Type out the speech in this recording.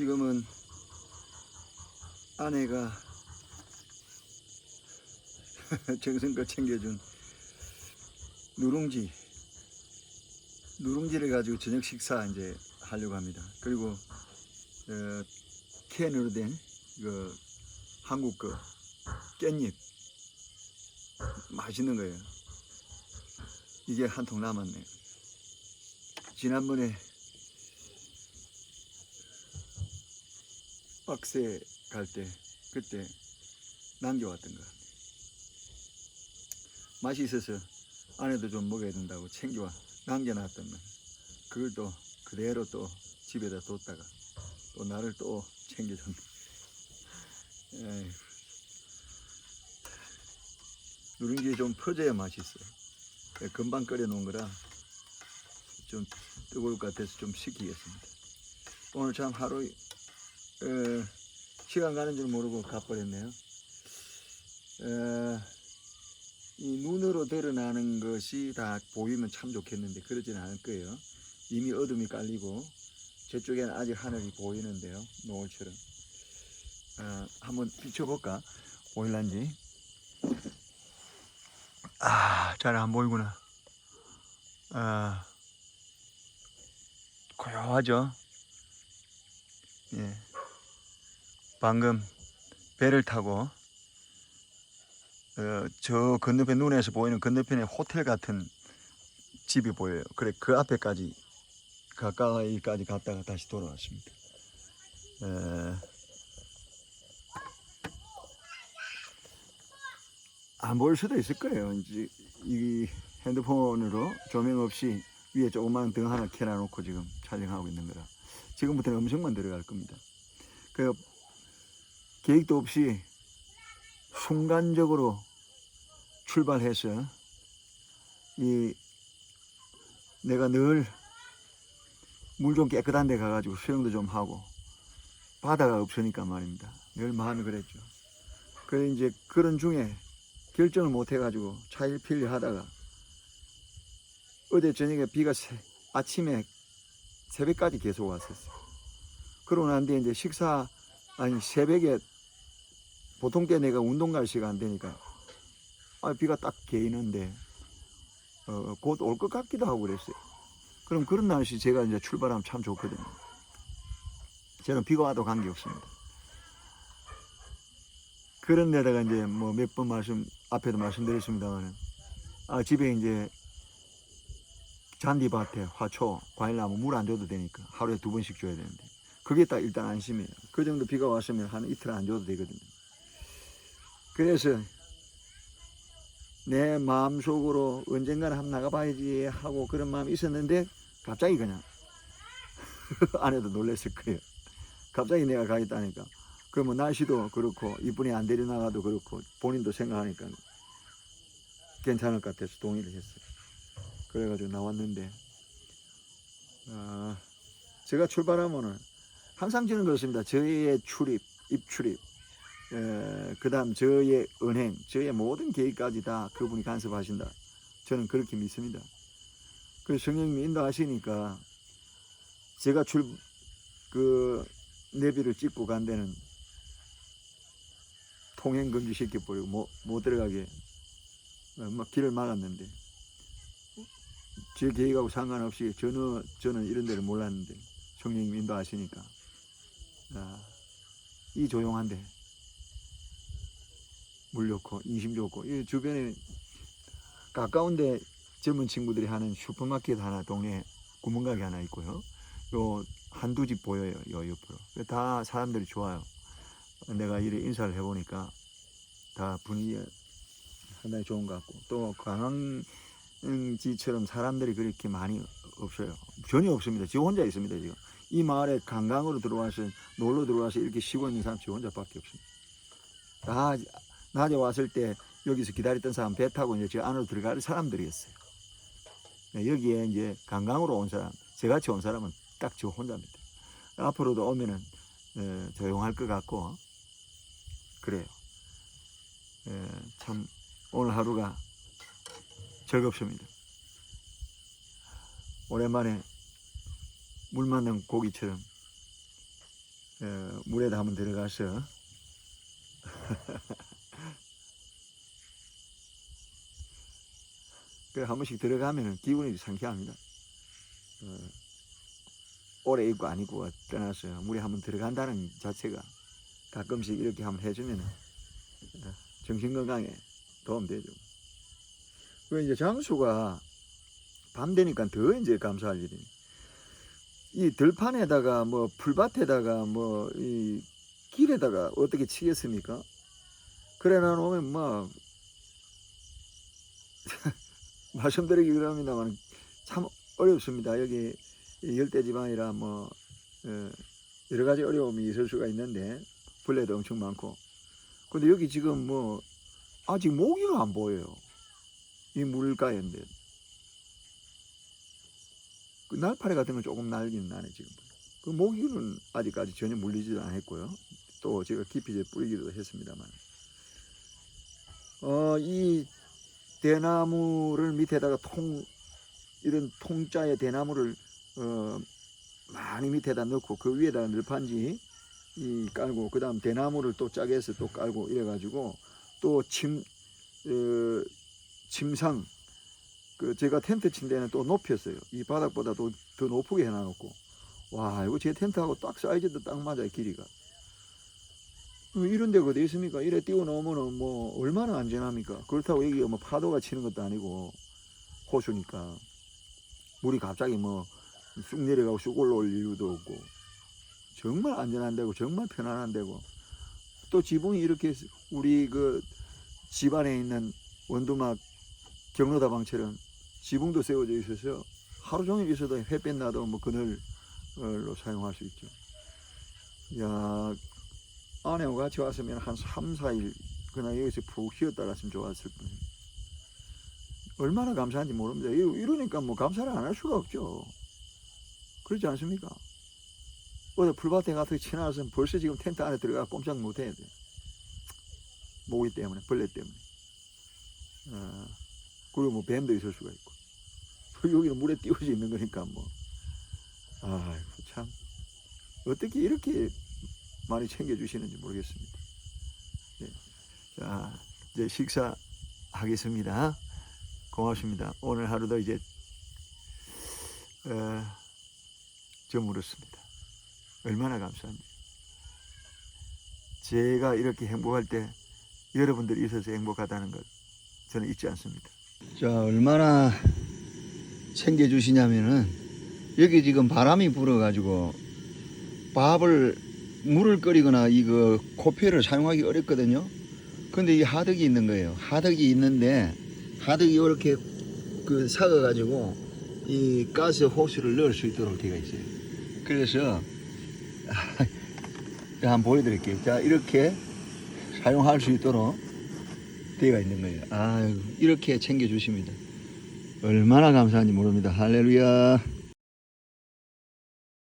지금은 아내가 정성껏 챙겨준 누룽지 누룽지를 가지고 저녁 식사 이제 하려고 합니다. 그리고 어, 캔으로 된 그 한국 그 깻잎 맛있는 거예요. 이게 한 통 남았네요. 지난번에 박스에 갈 때 그때 남겨왔던 거 맛이 있어서 아내도 좀 먹어야 된다고 챙겨와 남겨놨던 거 그걸 또 그대로 또 집에다 뒀다가 또 나를 또 챙겨줬네. 누룽지 좀 퍼져야 맛있어요. 금방 끓여 놓은 거라 좀 뜨거울 것 같아서 좀 식히겠습니다. 오늘 참 하루 어, 시간 가는 줄 모르고 가버렸네요. 어, 이 눈으로 드러나는 것이 다 보이면 참 좋겠는데 그러지는 않을 거예요. 이미 어둠이 깔리고 저쪽에는 아직 하늘이 보이는데요. 노을처럼. 어, 한번 비춰볼까? 보일란지. 아, 잘 안 보이구나. 아, 고요하죠? 예. 방금 배를 타고 어, 저 건너편 눈에서 보이는 건너편에 호텔 같은 집이 보여요. 그래 그 앞에까지 가까이까지 갔다가 다시 돌아왔습니다. 에, 안 보일 수도 있을 거예요. 이제 이 핸드폰으로 조명 없이 위에 조그만 등 하나 켜놔놓고 지금 촬영하고 있는 거라 지금부터는 음성만 들어갈 겁니다. 그 계획도 없이 순간적으로 출발해서 이 내가 늘 물 좀 깨끗한 데 가가지고 수영도 좀 하고 바다가 없으니까 말입니다. 늘 마음이 그랬죠. 그래 이제 그런 중에 결정을 못 해가지고 차일피일 하다가 어제 저녁에 비가 새, 아침에 새벽까지 계속 왔었어요. 그러고 난 뒤에 이제 식사 아니 새벽에 보통 때 내가 운동 갈 시간 되니까 아 비가 딱 개이는데 어, 곧 올 것 같기도 하고 그랬어요. 그럼 그런 날씨 제가 이제 출발하면 참 좋거든요. 저는 비가 와도 관계 없습니다. 그런 데다가 이제 뭐 몇 번 말씀 앞에도 말씀드렸습니다만은 아 집에 이제 잔디밭에 화초 과일나무 물 안 줘도 되니까 하루에 두 번씩 줘야 되는데 그게 딱 일단 안심이에요. 그 정도 비가 왔으면 한 이틀 안 줘도 되거든요. 그래서 내 마음속으로 언젠가는 한번 나가봐야지 하고 그런 마음이 있었는데 갑자기 그냥 아내도 놀랬을 거예요. 갑자기 내가 가겠다니까. 그러면 날씨도 그렇고 이분이 안 데려 나가도 그렇고 본인도 생각하니까 괜찮을 것 같아서 동의를 했어요. 그래가지고 나왔는데 아, 제가 출발하면은 저는 그렇습니다. 저의 출입, 입출입, 그 다음 저의 은행, 저의 모든 계획까지 다 그분이 간섭하신다. 저는 그렇게 믿습니다. 그래서 성령님이 인도하시니까 제가 출, 그, 내비를 찍고 간 데는 통행 금지 시켜버리고 못, 못 들어가게 어, 막 길을 막았는데 제 계획하고 상관없이 저는, 저는 이런 데를 몰랐는데 성령님이 인도하시니까 아, 이 조용한데 물 좋고 인심 좋고 이 주변에 가까운데 젊은 친구들이 하는 슈퍼마켓 하나 동네 구멍가게 하나 있고요. 요 한두 집 보여요. 요 옆으로 다 사람들이 좋아요. 내가 이래 인사를 해보니까 다 분위기 상당히 좋은 것 같고 또 관광지처럼 사람들이 그렇게 많이 없어요. 전혀 없습니다. 저 혼자 있습니다 지금. 이 마을에 관광으로 들어와서 놀러 들어와서 이렇게 쉬고 있는 사람 저 혼자밖에 없습니다. 다 낮에 왔을 때 여기서 기다렸던 사람 배 타고 이제 저 안으로 들어갈 사람들이었어요. 네, 여기에 이제 관광으로 온 사람, 저같이 온 사람은 딱 저 혼자입니다. 앞으로도 오면은 에, 조용할 것 같고 그래요. 에, 참 오늘 하루가 즐겁습니다. 오랜만에 물 맞는 고기처럼 어, 물에다 한번 들어가서 그한 번씩 들어가면은 기분이 상쾌합니다. 어, 오래 있고 안 있고가 떠나서 물에 한번 들어간다는 자체가 가끔씩 이렇게 한번 해주면은 어, 정신 건강에 도움 되죠. 그 이제 장수가 밤 되니까 더 이제 감사할 일이. 이 들판에다가 뭐 풀밭에다가 뭐 이 길에다가 어떻게 치겠습니까? 그래 놓으면 뭐 말씀드리기 그럽니다만 참 어렵습니다. 여기 이 열대지방이라 뭐 어, 여러 가지 어려움이 있을 수가 있는데 벌레도 엄청 많고 근데 여기 지금 뭐 아직 모기가 안 보여요. 이 물가인데 그 날파리 같은 건 조금 날긴 나네 지금. 그 모기는 아직까지 전혀 물리지도 않았고요. 또 제가 깊이 뿌리기도 했습니다만. 어, 이 대나무를 밑에다가 통, 이런 통짜의 대나무를, 어, 많이 밑에다 넣고 그 위에다가 늘판지 이 깔고, 그 다음 대나무를 또 짜게 해서 또 깔고 이래가지고 또 침, 어, 침상, 그 제가 텐트 친 데는 또 높였어요. 이 바닥보다 도더 높게 해놔놓고. 와, 이거 제 텐트하고 딱 사이즈도 딱 맞아요, 길이가. 어, 이런 데가 어디 있습니까? 이래 띄워놓으면은 뭐 얼마나 안전합니까? 그렇다고 여기가 뭐 파도가 치는 것도 아니고 호수니까 물이 갑자기 뭐 쑥 내려가고 쑥 올라올 이유도 없고 정말 안전한 데고 정말 편안한 데고 또 지붕이 이렇게 우리 그 집안에 있는 원두막 경로다방처럼 지붕도 세워져 있어서 하루 종일 있어도 햇볕 나도 뭐 그늘로 사용할 수 있죠. 야 아내와 같이 왔으면 한 3, 4일 그냥 여기서 푹 쉬었다 갔으면 좋았을 뿐. 얼마나 감사한지 모릅니다. 이러- 이러니까 뭐 감사를 안 할 수가 없죠. 그렇지 않습니까? 어제 풀밭에 가서 지나서 벌써 지금 텐트 안에 들어가 꼼짝 못 해야 돼. 모기 때문에, 벌레 때문에. 어, 그리고 뭐 뱀도 있을 수가 있고. 여기는 물에 띄워져 있는 거니까 뭐. 아이고, 참. 어떻게 이렇게 많이 챙겨주시는지 모르겠습니다. 네. 자, 이제 식사하겠습니다. 고맙습니다. 오늘 하루도 이제, 어, 저물었습니다. 얼마나 감사한지. 제가 이렇게 행복할 때 여러분들이 있어서 행복하다는 것 저는 잊지 않습니다. 자, 얼마나 챙겨주시냐면은 여기 지금 바람이 불어가지고 밥을 물을 끓이거나 이거 코페를 사용하기 어렵거든요. 근데 이 하덕이 있는 거예요. 하덕이 있는데 하덕이 이렇게 그 삭아가지고 이 가스 호스를 넣을 수 있도록 되어 있어요. 그래서 자, 한번 보여드릴게요. 자, 이렇게 사용할 수 있도록 되어 있는 거예요. 아, 이렇게 챙겨주십니다. 얼마나 감사한지 모릅니다. 할렐루야.